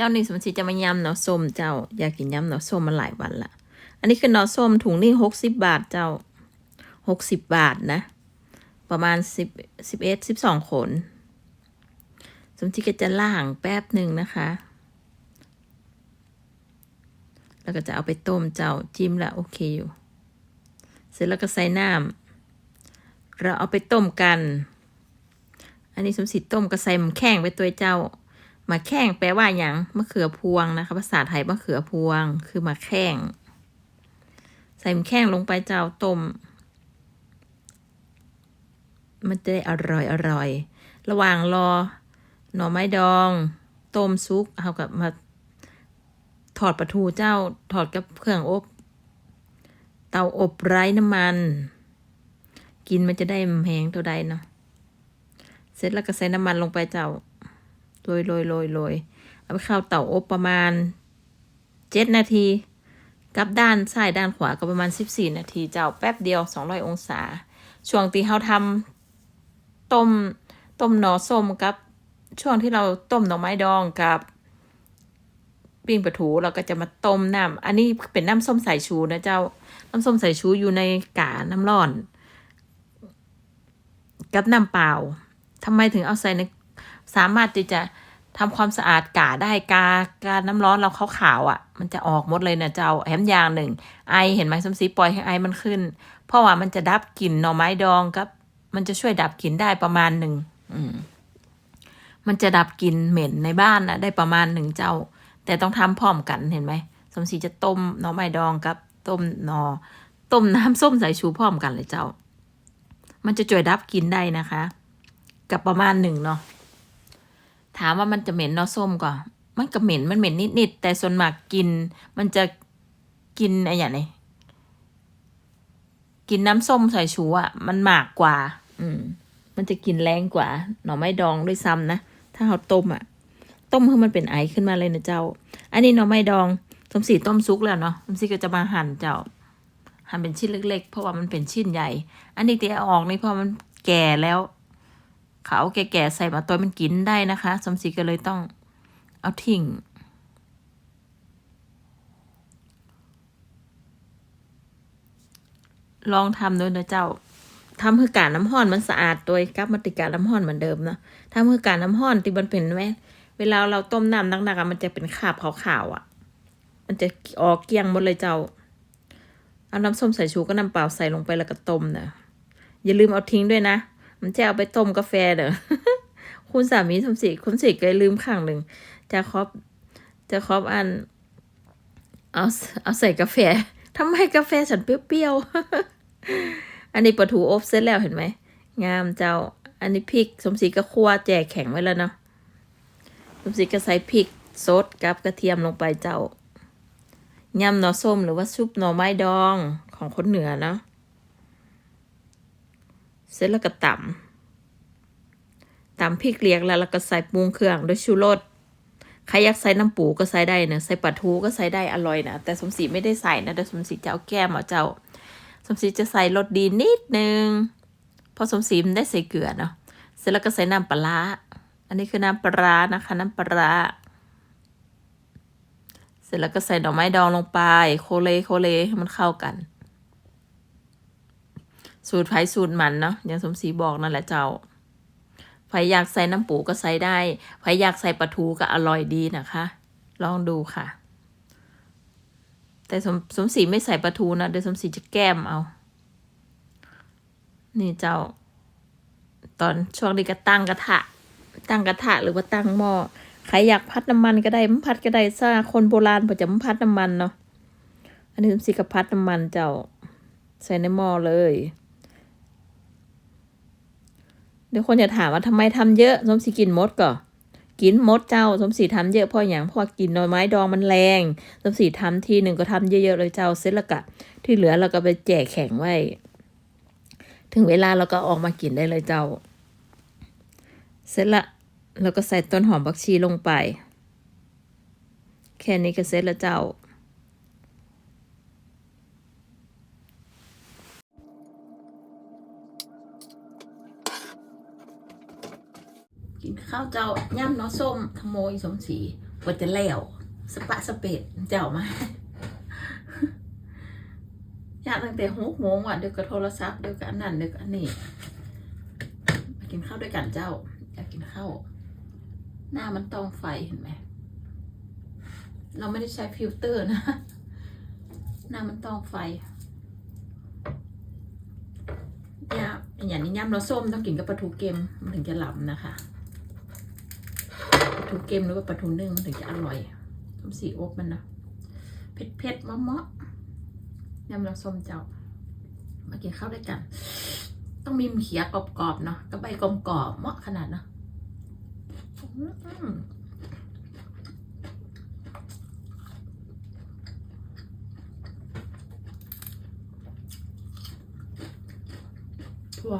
เจ้านี่สมศรีจะมายำหน่อส้มเจ้า อยากกินยำหน่อส้มมาหลายวันละอันนี้คือหน่อส้มถุงนี่หกสิบบาทเจ้าหกสิบบาทนะ ประมาณสิบสิบเอ็ดสิบสองขน สมศรีก็จะล่างแป๊บหนึ่งนะคะ แล้วก็จะเอาไปต้มเจ้าจิ้มล้วโอเคอยู่ เสร็จแล้วก็ใส่น้ำเราเอาไปต้มกัน อันนี้สมศรีต้มก็ใส่หมแข้งไปตัวเจ้า มะแข้งแปลว่าอย่างมะเขือพวงนะคะ ภาษาไทยมะเขือพวง คือมะแข้ง ใส่มะแข้งลงไปเจ้าต้ม มันจะได้อร่อยอร่อย ระหว่างรอ หน่อไม้ดองต้มซุกเอากับมาถอดปลาทูเจ้าถอดกับเครื่องอบ เตาอบไร้น้ำมัน กินมันจะได้แหงตัวใดเนาะเสร็จแล้วก็ใส่น้ำมันลงไปเจ้า โรยโรยโรยโรยเอาไปเข้าเตาอบประมาณเจ็ดนาทีกลับด้านซ้ายด้านขวาก็ประมาณสิบสี่นาที เจ้าแป๊บเดียวสองร้อยองศา ช่วงที่เขาทำต้มต้มหนอส้มกับ ช่วงที่เราต้มหน่อไม้ดองกับปิ้งปลาทูเราก็จะมาต้มน้ำอันนี้เป็นน้ำส้มสายชูนะเจ้าน้ำส้มสายชูอยู่ในกาน้ำร้อน กับน้ำเปล่าทำไมถึงเอาใส่ในสามารถที่จะ ทำความสะอาดกาได้กากาน้ำร้อนเราขาวๆอะ มันจะออกหมดเลยนะเจ้าแถมยางหนึ่งไอเห็นไหมสมศรีปล่อยให้ไอมันขึ้น เพราะว่ามันจะดับกลิ่นหน่อไม้ดองครับ มันจะช่วยดับกลิ่นได้ประมาณหนึ่งอืมมันจะดับกลิ่นเหม็นในบ้านนะได้ประมาณหนึ่งเจ้า แต่ต้องทำพร้อมกันเห็นไหมสมศรีจะต้มหน่อไม้ดองกับ ต้มหนอต้มน้ำส้มสายชูพร้อมกันเลยเจ้า มันจะช่วยดับกลิ่นได้นะคะ กับประมาณหนึ่งเนาะ ถามว่ามันจะเหม็นเนาะส้มก่อนมันก็เหม็นมันเหม็นนิดๆแต่ส่วนมากกิน มันจะกินอะไรอย่างนี้กินน้ำส้มใส่ชูอะมันหมากกว่า อืม มันจะกินแรงกว่า หน่อไม้ดองด้วยซ้ำนะ ถ้าเราต้มอะ ต้มให้มันเป็นไอขึ้นมาเลยนะเจ้า อันนี้หน่อไม้ดองสมศรีต้มซุกแล้วเนาะสมศรีก็จะมาหั่นเจ้า หั่นเป็นชิ้นเล็ก ๆ เพราะว่ามันเป็นชิ้นใหญ่ อันนี้ที่เอออกนี่เพราะมันแก่แล้ว เขาแก่ๆใส่มาตัวมันกินได้นะคะ สมศรีก็เลยต้องเอาทิ้งลองทำด้วยนะเจ้าทำเพื่อการน้ำห้อนมันสะอาดโดยกลับมาติการน้ำห้อนเหมือนเดิมนะทำเพื่อการน้ำห้อนที่มันเป็นแม่เวลาเราต้มน้ำหนักๆมันจะเป็นคราบขาวๆอะ มันจะออกเกลี้ยงหมดเลยเจ้า เอาน้ำส้มสายชูก็น้ำเปล่าใส่ลงไปแล้วก็ต้มนะอย่าลืมเอาทิ้งด้วยนะ มันจะเอาไปต้มกาแฟเด้อคุณสามีสมศรีคุณสิเคยลืมข้างหนึ่งจะครอบจะครอบอัน เอาเอาใส่กาแฟทำไมกาแฟฉันเปรี้ยวๆ อันนี้ปลาทูอบเสร็จแล้วเห็นไหม งามเจ้า อันนี้พริก สมศรีก็คั่วแจกแข็งไว้แล้วเนาะ สมศรีก็ใส่พริกสดกับกระเทียมลงไปเจ้ายำหน่อส้มหรือว่าซุปหน่อไม้ดองของคนเหนือเนาะ เสร็จแล้วก็ตำตำพริกเลียกแล้วแล้วก็ใส่ปรุงเครื่องด้วยชูรสใครอยากใส่น้ำปูก็ใส่ได้นะใส่ปลาทูก็ใส่ได้อร่อยนะแต่สมศรีไม่ได้ใส่นะแต่สมศรีจะเอาแก้มเอาเจ้า สมศรีจะใส่รสดีนิดนึงเพราะสมศรีมันได้ใส่เกลือเนาะเสร็จแล้วก็ใส่น้ำปลาร้าอันนี้คือน้ำปลาร้านะคะน้ำปลาร้าเสร็จแล้วก็ใส่ดอกไม้ดองลงไป โคเลโคเลให้มันเข้ากัน สูตรไผ่สูตรมันเนาะอย่างสมศรีบอกนั่นแหละเจ้าใครอยากใส่น้ำปูก็ใส่ได้ใครอยากใส่ปลาทูก็อร่อยดีนะคะ ลองดูค่ะ แต่สมสมศรีไม่ใส่ปลาทูนะเดี๋ยวสมศรีจะแก้มเอา นี่เจ้า ตอนช่วงนี้ก็ตั้งกระทะ ตั้งกระทะหรือว่าตั้งหม้อใครอยากพัดน้ำมันก็ได้มันพัดก็ได้ซะคนโบราณผมจะมันพัดน้ำมันเนาะอันนี้สมศรีก็พัดน้ำมันเจ้าใส่ในหม้อเลย เดี๋ยวคนจะถามว่าทำไมทำเยอะสมศรีกินมดก่อกินมดเจ้าสมศรีทำเยอะเพราะอย่างเพราะกินหน่อไม้ดองมันแรงสมศรีทำทีหนึ่งก็ทำเยอะๆเลยเจ้าเสร็จแล้วก็ที่เหลือเราก็ไปแจกแข็งไว้ ถึงเวลาเราก็ออกมากินได้เลยเจ้า เสร็จละเราก็ใส่ต้นหอมบักชีลงไป แค่นี้ก็เสร็จแล้วเจ้า กินข้าวเจ้าย่ำเนาะส้มขโมยสมศรีกว่าจะแล้วสปะสเปดเจ้ามาอยากตั้งแต่หกโมงว่ะเดี๋ยวก็โทรศัพท์เดี๋ยวก็นนั้นเดี๋ยวก็นนี้มากินข้าวด้วยกันเจ้า อยากกินข้าวหน้ามันต้องไฟเห็นไหมเราไม่ได้ใช้ฟิลเตอร์นะ หน้ามันต้องไฟยาอย่างนี้ย่ำเราส้มต้องกินกับปลาทูเค็มมันถึงจะหลับนะคะ ทูเค็มหรือว่าปลาทูนึ่งมันถึงจะอร่อยส้มสีอบมันนะเผ็ดเผ็ดๆมะมะยำเราส้มเจ้า มากินข้าวด้วยกัน ต้องมีเขียกรอบๆเนาะกับใบกลมกรอบเหมาะขนาดเนาะถั่ว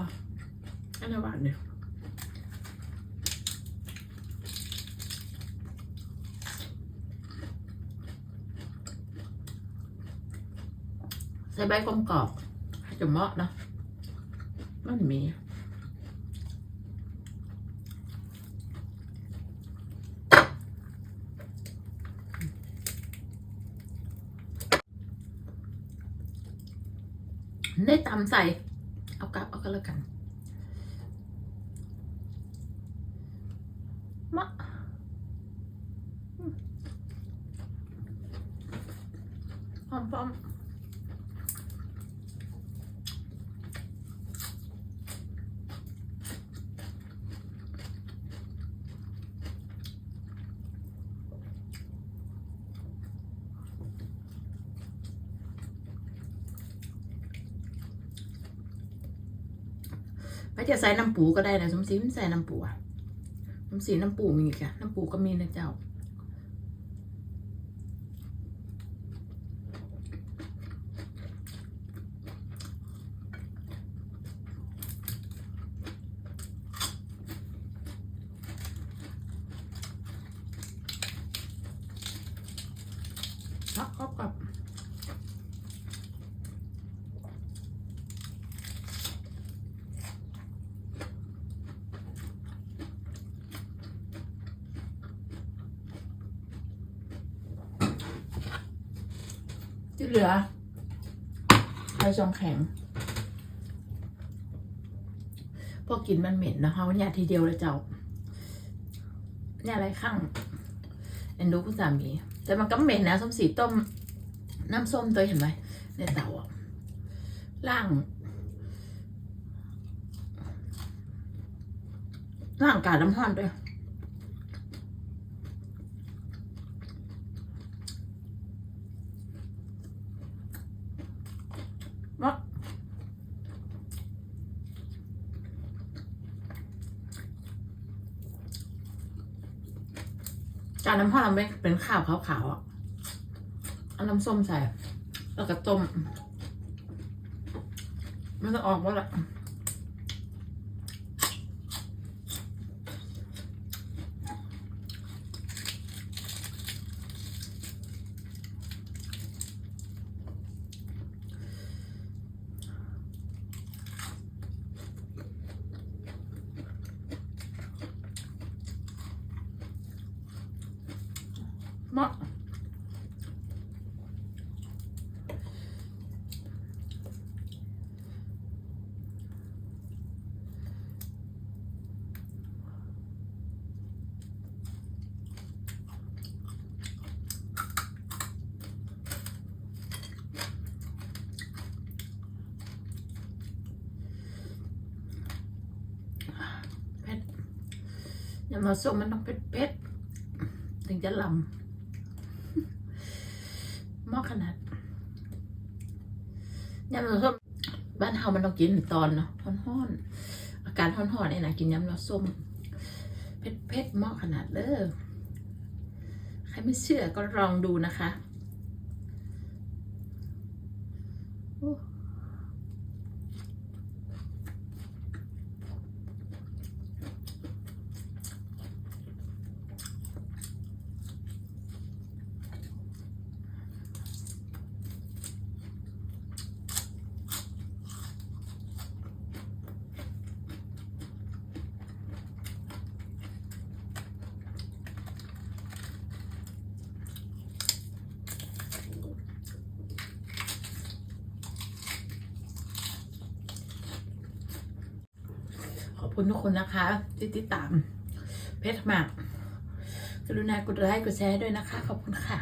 อันนี้หวานเนี่ย ส่ใบกลมกรอบจะเหมาะนะมันมีได้ตำใส่ เอากลับเอากันแล้วกันมะหอมฟ ไม่จะใส่น้ำปูก็ได้นะสมศรีมันใส่น้ำปูอะสมศรีน้ำปูมีค่ะน้ำปูก็มีนะเจ้า ที่เหลือไข่ซองแข็ง พอกินมันเหม็นนะคะวันนี้ทีเดียวเลยเจ้า เนี่ยอะไรข้างเอ็นดูคุณสามี แต่มันก็เหม็นนะส้มสีต้ม น้ำส้มตัวเห็นไหมในเตาอะล่างล่างกาดน้ำห้อนด้วย วะจานน้ำห้อนเราไม่เป็นข้าวขาวๆอะเอาน้ำส้มใส่แล้วก็ต้มมันจะออกว่าละ เหมาะเผ็ดอย่ามาส้มมันต้องเผ็ดเผ็ดๆถึงจะลำหม้อขนาด ยำน้ำส้มบ้านเฮามันต้องกินตอนเนาะห้อนๆอาการห้อนๆเนี่ยนะกินยำน้ำส้มเผ็ดเผ็ดๆหม้อขนาดเด้อใครไม่เชื่อก็ลองดูนะคะ คุณทุกคนนะคะที่ติดตาม เพจหมากกรุณากดไลค์กดแชร์ด้วยนะคะ ขอบคุณค่ะ